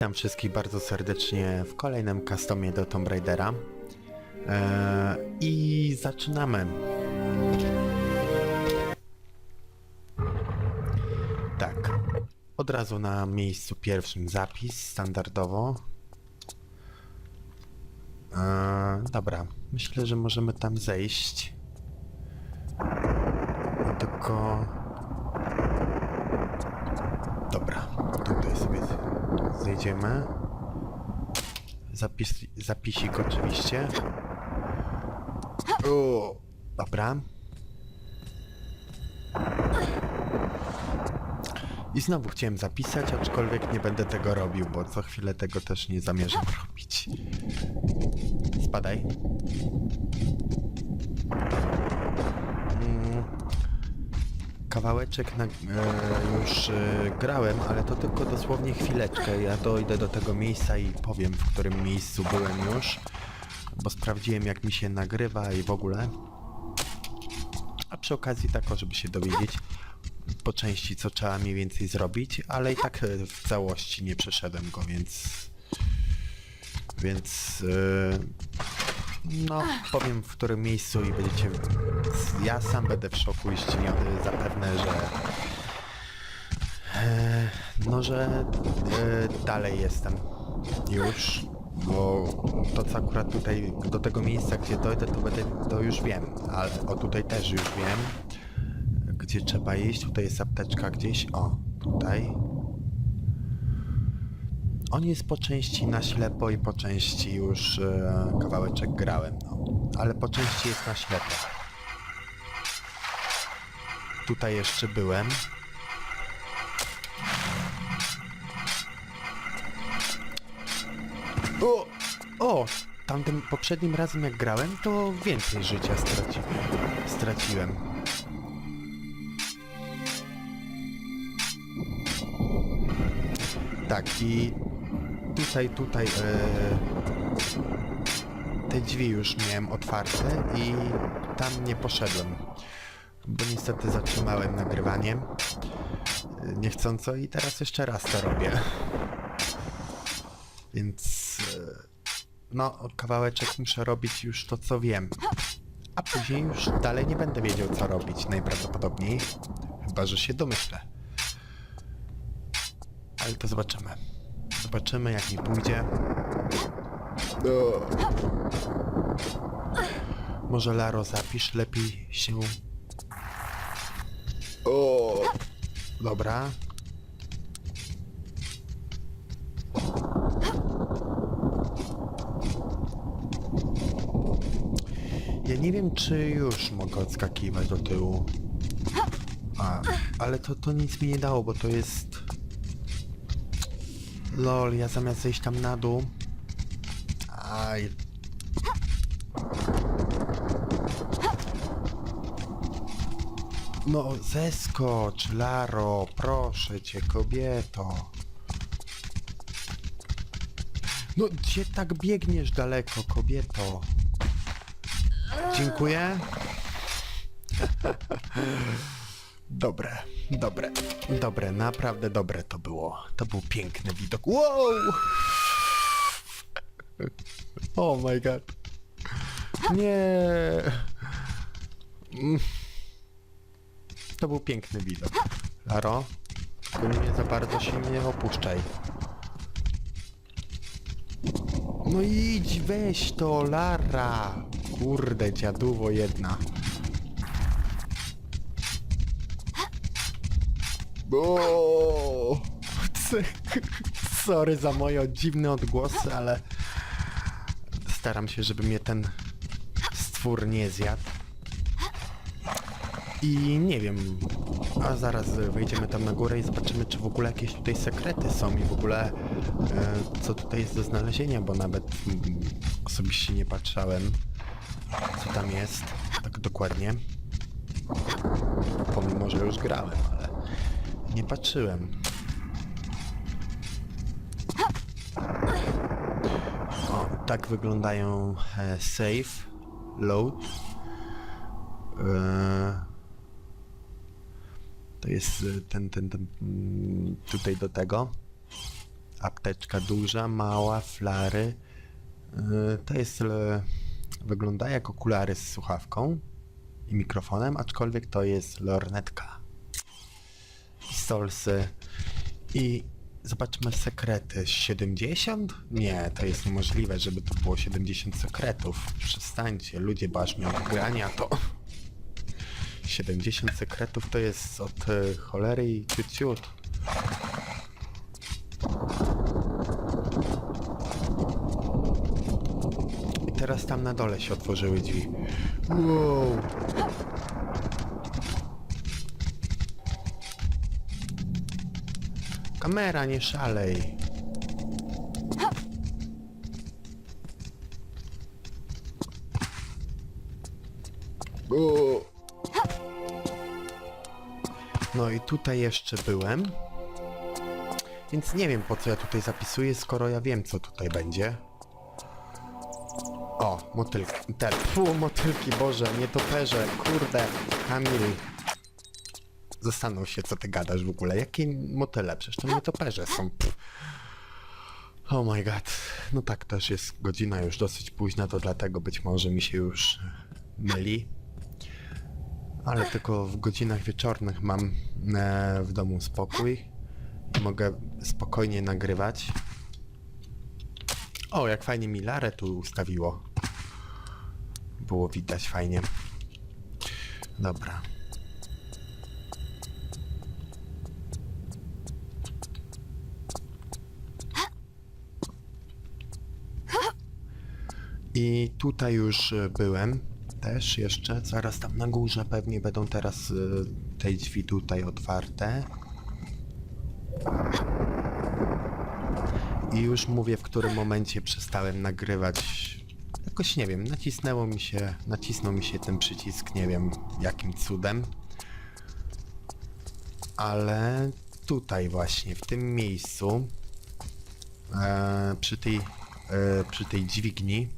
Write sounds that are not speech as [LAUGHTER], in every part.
Witam wszystkich bardzo serdecznie w kolejnym customie do Tomb Raidera. Eee, I zaczynamy. Tak. Od razu na miejscu pierwszym zapis, standardowo. Eee, dobra, myślę, że możemy tam zejść. Tylko... Dobra, z- zejdziemy. Zapis, zapisik oczywiście. O, dobra. I znowu chciałem zapisać, aczkolwiek nie będę tego robił, bo co chwilę tego też nie zamierzam robić. Spadaj. Mm, Kawałeczek na, e, już e, grałem, ale to tylko dosłownie chwileczkę. Ja dojdę do tego miejsca i powiem, w którym miejscu byłem już, bo sprawdziłem jak mi się nagrywa i w ogóle. A przy okazji tak, o, żeby się dowiedzieć po części, co trzeba mniej więcej zrobić, ale i tak e, w całości nie przeszedłem go, więc... Więc... e, no, powiem w którym miejscu i będziecie... Ja sam będę w szoku i zdziwiony zapewne, że... E, no, że e, dalej jestem już, bo to co akurat tutaj do tego miejsca, gdzie dojdę, to będę, to już wiem, ale o tutaj też już wiem, gdzie trzeba iść, tutaj jest apteczka gdzieś, o, tutaj. On jest po części na ślepo i po części już e, kawałeczek grałem, no. ale po części jest na ślepo. Tutaj jeszcze byłem. O! O! Tamtym poprzednim razem jak grałem, to więcej życia straci straciłem. Tak i tutaj, tutaj e, te drzwi już miałem otwarte i tam nie poszedłem, bo niestety zatrzymałem nagrywanie e, niechcąco i teraz jeszcze raz to robię. Więc e, no, kawałeczek muszę robić już to, co wiem. A później już dalej nie będę wiedział, co robić najprawdopodobniej. Chyba, że się domyślę. Ale to zobaczymy. Zobaczymy, jak mi pójdzie. O. Może Laro zapisz lepiej się. O. Dobra. Ja nie wiem, czy już mogę odskakiwać do tyłu. A, ale to, to nic mi nie dało, bo to jest... Lol, ja zamiast zejść tam na dół... Aj... No, zeskocz, Laro, proszę cię, kobieto. No, gdzie tak biegniesz daleko, kobieto? Dziękuję. [LAUGHS] Dobre, dobre, dobre, naprawdę dobre to było. To był piękny widok. Wow! Oh my god. Nie. To był piękny widok. Laro, tylko nie za bardzo się nie opuszczaj. No idź, weź to, Lara! Kurde, dziaduwo jedna. O! [LAUGHS] Sorry za moje dziwne odgłosy, ale staram się, żeby mnie ten stwór nie zjadł. I nie wiem, a zaraz wejdziemy tam na górę i zobaczymy, czy w ogóle jakieś tutaj sekrety są i w ogóle e, co tutaj jest do znalezienia, bo nawet mm, osobiście nie patrzałem, co tam jest, tak dokładnie. Pomimo, że już grałem, nie patrzyłem. O, tak wyglądają e, save, load. E, to jest e, ten, ten, ten mm, tutaj do tego. Apteczka duża, mała, flary. Yy, To jest... e, Wygląda jak okulary z słuchawką i mikrofonem, aczkolwiek to jest lornetka. Pistolsy i zobaczmy sekrety. 70? Nie, to jest niemożliwe, żeby to było 70 sekretów. Przestańcie, ludzie, bo aż odgrania to. 70 sekretów to jest od e, cholery i ciut ciut. I teraz tam na dole się otworzyły drzwi. Wow. Kamera, nie szalej. No i tutaj jeszcze byłem. Więc nie wiem po co ja tutaj zapisuję, skoro ja wiem co tutaj będzie. O, motylki. Te, fu, motylki, Boże, nietoperze, kurde, Kamil. Zastanów się, co ty gadasz w ogóle. Jakie motyle? Przecież to nietoperze są. Pff. Oh my god. No tak, też jest godzina już dosyć późna, to dlatego być może mi się już myli. Ale tylko w godzinach wieczornych mam e, w domu spokój. Mogę spokojnie nagrywać. O, jak fajnie mi Larę tu ustawiło. Było widać fajnie. Dobra. I tutaj już e, byłem też jeszcze. Zaraz tam na górze pewnie będą teraz e, te drzwi tutaj otwarte. I już mówię, w którym momencie przestałem nagrywać. Jakoś nie wiem, nacisnęło mi się, nacisnął mi się ten przycisk, nie wiem jakim cudem. Ale tutaj właśnie, w tym miejscu, e, przy tej, e, przy tej dźwigni,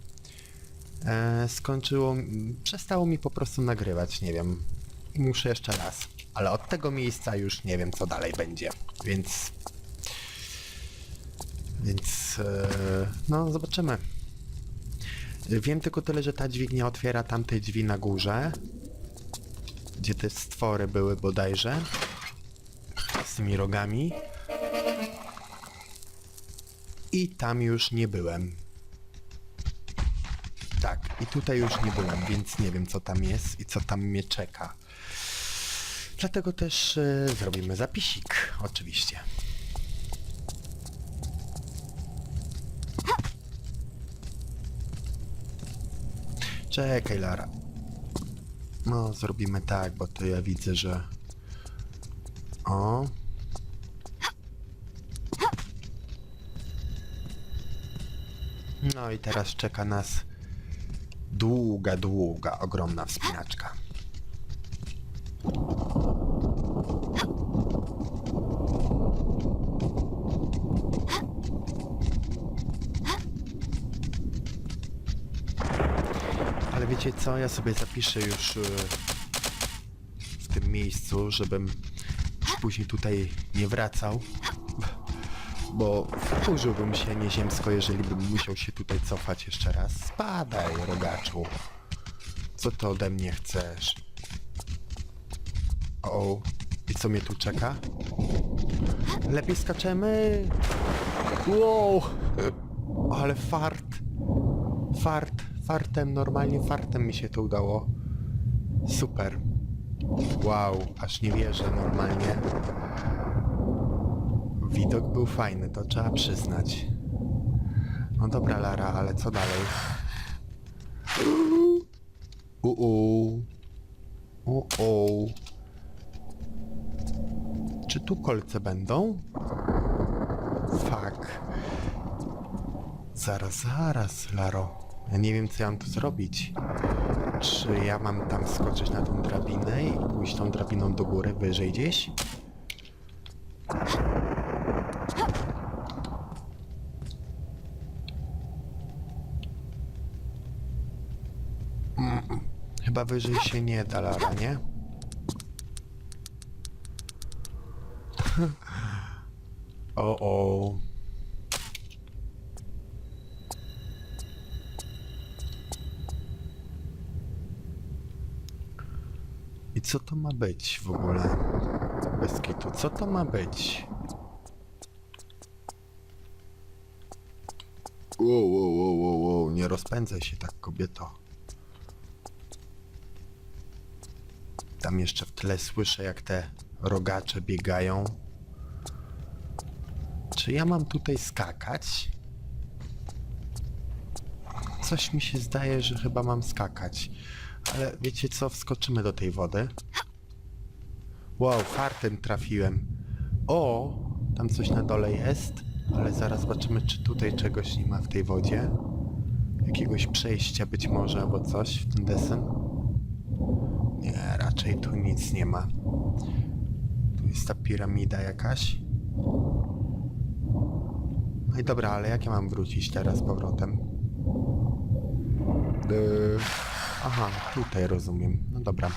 e, skończyło, przestało mi po prostu nagrywać, nie wiem. I muszę jeszcze raz. Ale od tego miejsca już nie wiem, co dalej będzie. Więc więc e, no zobaczymy. Wiem tylko tyle, że ta dźwignia otwiera tamte drzwi na górze, gdzie te stwory były bodajże, z tymi rogami. I tam już nie byłem. I tutaj już nie byłem, więc nie wiem co tam jest i co tam mnie czeka. Dlatego też e, zrobimy zapisik, oczywiście. Czekaj, Lara. No, zrobimy tak, bo to ja widzę, że... O. No i teraz czeka nas długa, długa, ogromna wspinaczka. Ale wiecie co, ja sobie zapiszę już y, w tym miejscu, żebym później tutaj nie wracał. Bo wkurzyłbym się nieziemsko, jeżeli bym musiał się tutaj cofać jeszcze raz. Spadaj, rogaczu. Co ty ode mnie chcesz? O, i co mnie tu czeka? Lepiej skaczemy! Wow! Ale fart! Fart, fartem, normalnie fartem mi się to udało. Super. Wow, aż nie wierzę normalnie. Widok był fajny, to trzeba przyznać. No dobra, Lara, ale co dalej? Uuu. Uuu. Czy tu kolce będą? Fuck. Zaraz, zaraz, Laro. Ja nie wiem, co ja mam tu zrobić. Czy ja mam tam skoczyć na tą drabinę i pójść tą drabiną do góry, wyżej gdzieś? Chyba wyżej się nie da, Lara, nie? o o. I co to ma być w ogóle? Bez kitu. Co to ma być? Wow, wow, wow, wow, wow. Nie rozpędzaj się tak, kobieto. Tam jeszcze w tle słyszę, jak te rogacze biegają. Czy ja mam tutaj skakać? Coś mi się zdaje, że chyba mam skakać. Ale wiecie co? Wskoczymy do tej wody. Wow, fartem trafiłem. O, tam coś na dole jest. Ale zaraz zobaczymy, czy tutaj czegoś nie ma w tej wodzie. Jakiegoś przejścia być może, albo coś w ten desen. Nie, raczej tu nic nie ma. Tu jest ta piramida jakaś. No i dobra, ale jak ja mam wrócić teraz z powrotem? Yy, aha, tutaj rozumiem. No dobra.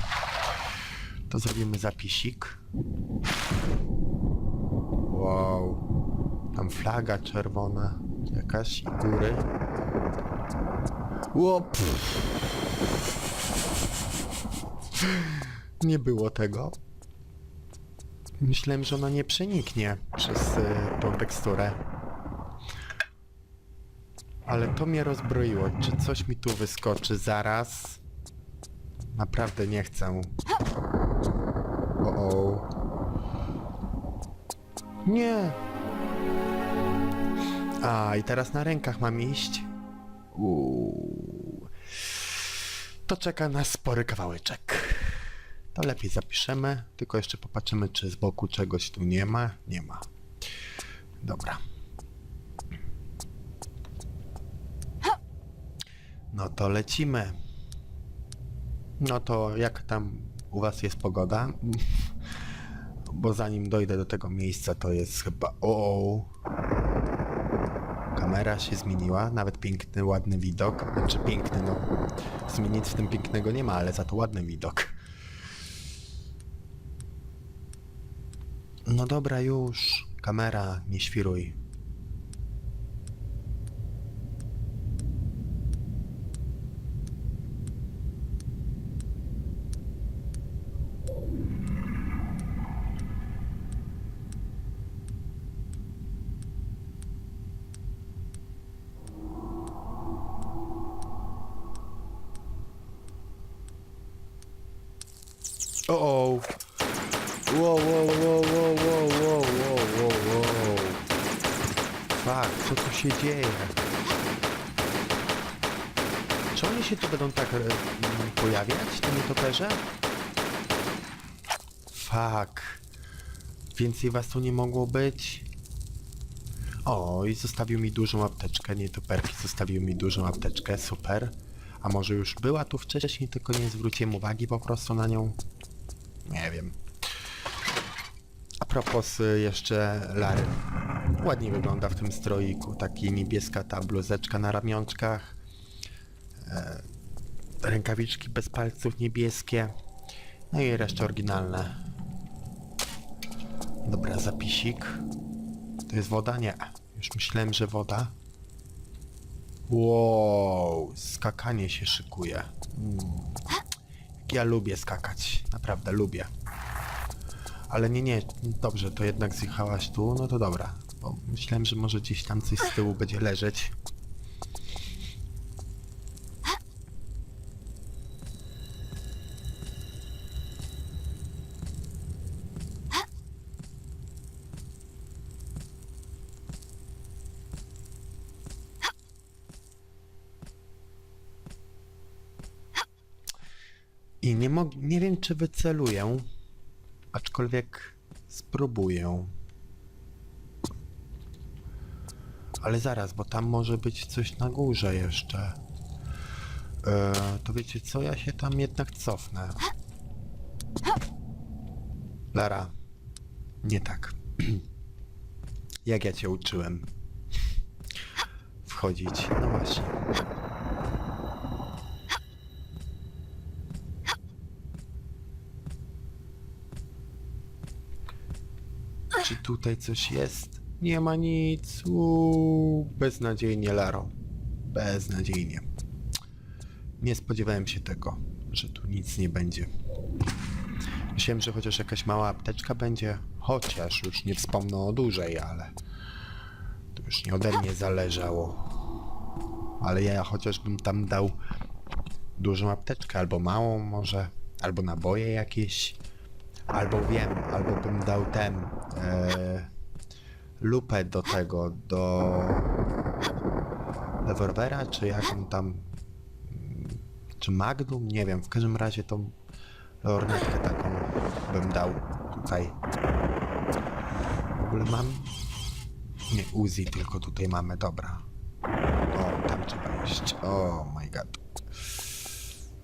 To zrobimy zapisik. Wow. Tam flaga czerwona jakaś i góry. Łop. [LAUGHS] Nie było tego. Myślałem, że ona nie przeniknie przez y, tą teksturę. Ale to mnie rozbroiło. Czy coś mi tu wyskoczy zaraz? Naprawdę nie chcę. O, o. Nie. A, i teraz na rękach mam iść. Uuu. To czeka nas spory kawałeczek. To lepiej zapiszemy, tylko jeszcze popatrzymy, czy z boku czegoś tu nie ma. Nie ma. Dobra. No to lecimy. No to jak tam u was jest pogoda? [LAUGHS] Bo zanim dojdę do tego miejsca, to jest chyba... O, Kamera się zmieniła, nawet piękny, ładny widok. Znaczy piękny, no. W sumie nic w tym pięknego nie ma, ale za to ładny widok. No dobra, już. Kamera, nie świruj. Fuck. Więcej was tu nie mogło być? O, i zostawił mi dużą apteczkę, nietoperki zostawiły mi dużą apteczkę, super. A może już była tu wcześniej, tylko nie zwróciłem uwagi po prostu na nią? Nie wiem. A propos y, jeszcze Lary. Ładnie wygląda w tym stroiku. Taki niebieska ta bluzeczka na ramionczkach. E, rękawiczki bez palców niebieskie. No i reszta oryginalne. Dobra, zapisik. To jest woda? Nie. Już myślałem, że woda. Wow, skakanie się szykuje. Mm. Ja lubię skakać, naprawdę lubię. Ale nie, nie, dobrze, to jednak zjechałaś tu, no to dobra. Bo myślałem, że może gdzieś tam coś z tyłu będzie leżeć. I nie, mog- nie wiem, czy wyceluję, aczkolwiek spróbuję. Ale zaraz, bo tam może być coś na górze jeszcze. E, to wiecie co, ja się tam jednak cofnę. Lara, nie tak. [CLEARS THROAT] Jak ja cię uczyłem? Wchodzić, no właśnie. Czy tutaj coś jest? Nie ma nic. Uuu, beznadziejnie, Laro. Beznadziejnie. Nie spodziewałem się tego, że tu nic nie będzie. Myślałem, że chociaż jakaś mała apteczka będzie, chociaż już nie wspomnę o dużej, ale to już nie ode mnie zależało. Ale ja chociażbym tam dał dużą apteczkę, albo małą może, albo naboje jakieś, albo wiem, albo bym dał ten e, lupę do tego, do rewolwera, czy jaką tam, czy magnum, nie wiem, w każdym razie tą lornetkę taką bym dał tutaj. W ogóle mam, nie Uzi, tylko tutaj mamy, dobra. O, tam trzeba iść, oh my god.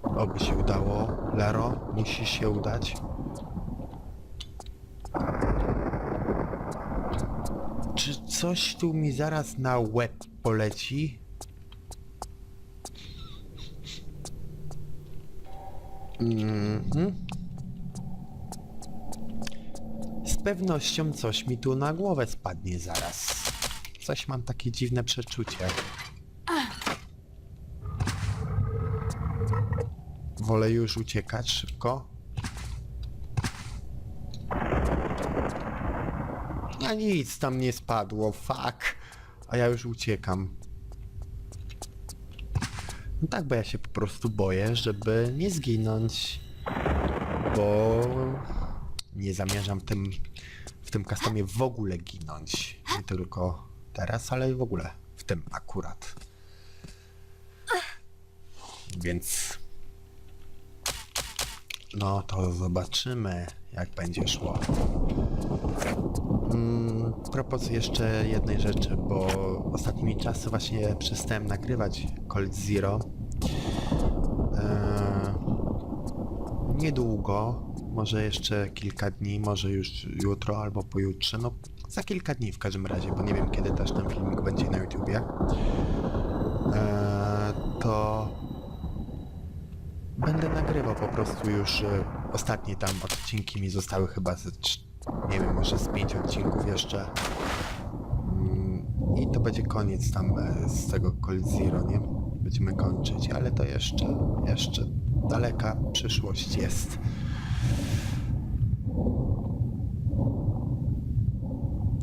Oby się udało. Lero, musi się udać. Czy coś tu mi zaraz na łeb poleci? Mhm. Z pewnością coś mi tu na głowę spadnie zaraz. Coś mam takie dziwne przeczucie. Wolę już uciekać szybko. A nic tam nie spadło, fuck. A ja już uciekam. No tak, bo ja się po prostu boję, żeby nie zginąć. Bo nie zamierzam tym, w tym customie w ogóle ginąć. Nie tylko teraz, ale w ogóle w tym akurat. Więc no to zobaczymy, jak będzie szło. Mm, jeszcze jednej rzeczy, bo ostatnimi czasy właśnie przestałem nagrywać Cold Zero. Eee, niedługo, może jeszcze kilka dni, może już jutro albo pojutrze, no za kilka dni w każdym razie, bo nie wiem kiedy też ten filmik będzie na YouTubie. Eee, to Będę nagrywał po prostu już e, ostatnie tam odcinki mi zostały chyba z, trz- nie wiem, może z pięć odcinków jeszcze. Mm, I to będzie koniec tam e, z tego Cold Zero, nie? Będziemy kończyć, ale to jeszcze, jeszcze daleka przyszłość jest.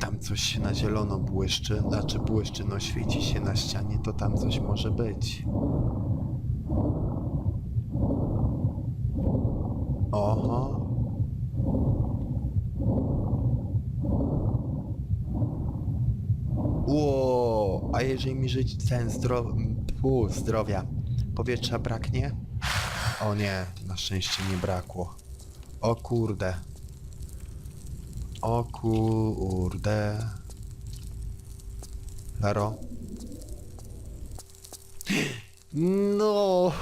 Tam coś się na zielono błyszczy, znaczy błyszczy, no świeci się na ścianie, to tam coś może być. Oho. Ło, a jeżeli mi żyć ten zdro... Pu, zdrowia, powietrza braknie? O nie, na szczęście nie brakło. O kurde. O kurde. Laro. [GASPS] No.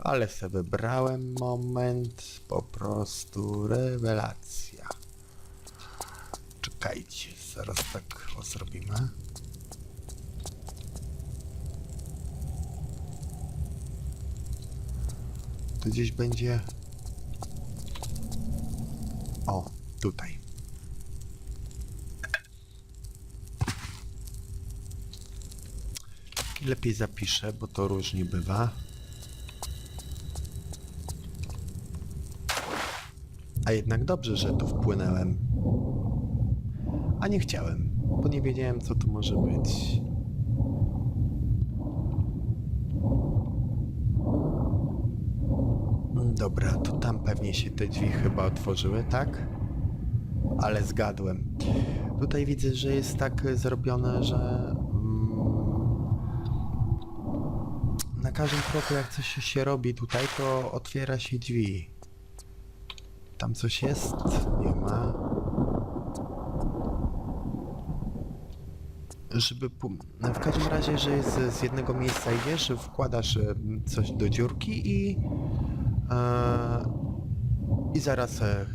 Ale se wybrałem moment, po prostu rewelacja. Czekajcie, zaraz tak o zrobimy. To gdzieś będzie... O, tutaj. Lepiej zapiszę, bo to różnie bywa. A jednak dobrze, że tu wpłynąłem. A nie chciałem, bo nie wiedziałem, co to może być. Mm, Dobra, to tam pewnie się te drzwi chyba otworzyły, tak? Ale zgadłem. Tutaj widzę, że jest tak zrobione, że mm, na każdym kroku jak coś się robi tutaj, to otwiera się drzwi. Tam coś jest? Nie ma. Żeby. W każdym razie, że jest z jednego miejsca idziesz, wkładasz coś do dziurki i. E, I zaraz e,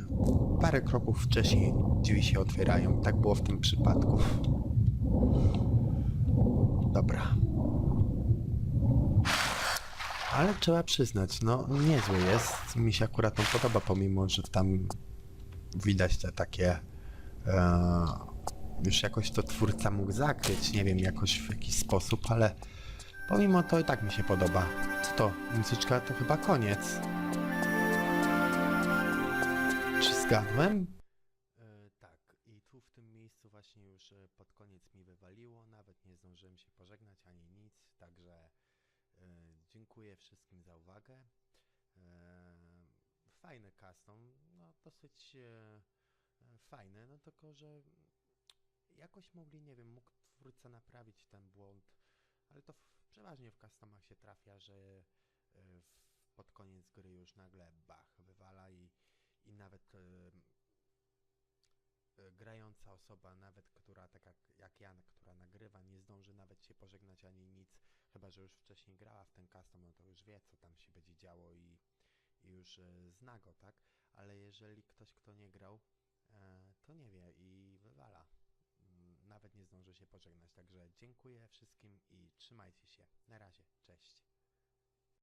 parę kroków wcześniej drzwi się otwierają. Tak było w tym przypadku. Dobra. Ale trzeba przyznać, no niezły jest. Mi się akurat on podoba, pomimo, że tam widać te takie. E, już jakoś to twórca mógł zakryć, nie wiem, jakoś w jakiś sposób, ale pomimo to i tak mi się podoba. Co to? Muzyczka to chyba koniec. Zgadłem? E, tak, i tu w tym miejscu właśnie już e, pod koniec mi wywaliło, nawet nie zdążyłem się pożegnać ani nic, także e, dziękuję wszystkim za uwagę. E, fajny custom, no e, e, fajny, no tylko, że jakoś mogli, nie wiem, mógł twórca naprawić ten błąd, ale to w, przeważnie w customach się trafia, że e, w, pod koniec gry już nagle bach, wywala i, i nawet e, grająca osoba, nawet która, tak jak, jak ja, która nagrywa, nie zdąży nawet się pożegnać ani nic, chyba że już wcześniej grała w ten custom, no to już wie, co tam się będzie działo i, i już zna go, tak? Ale jeżeli ktoś, kto nie grał, e, to nie wie i wywala. Mm, Nawet nie zdąży się pożegnać. Także dziękuję wszystkim i trzymajcie się. Na razie. Cześć.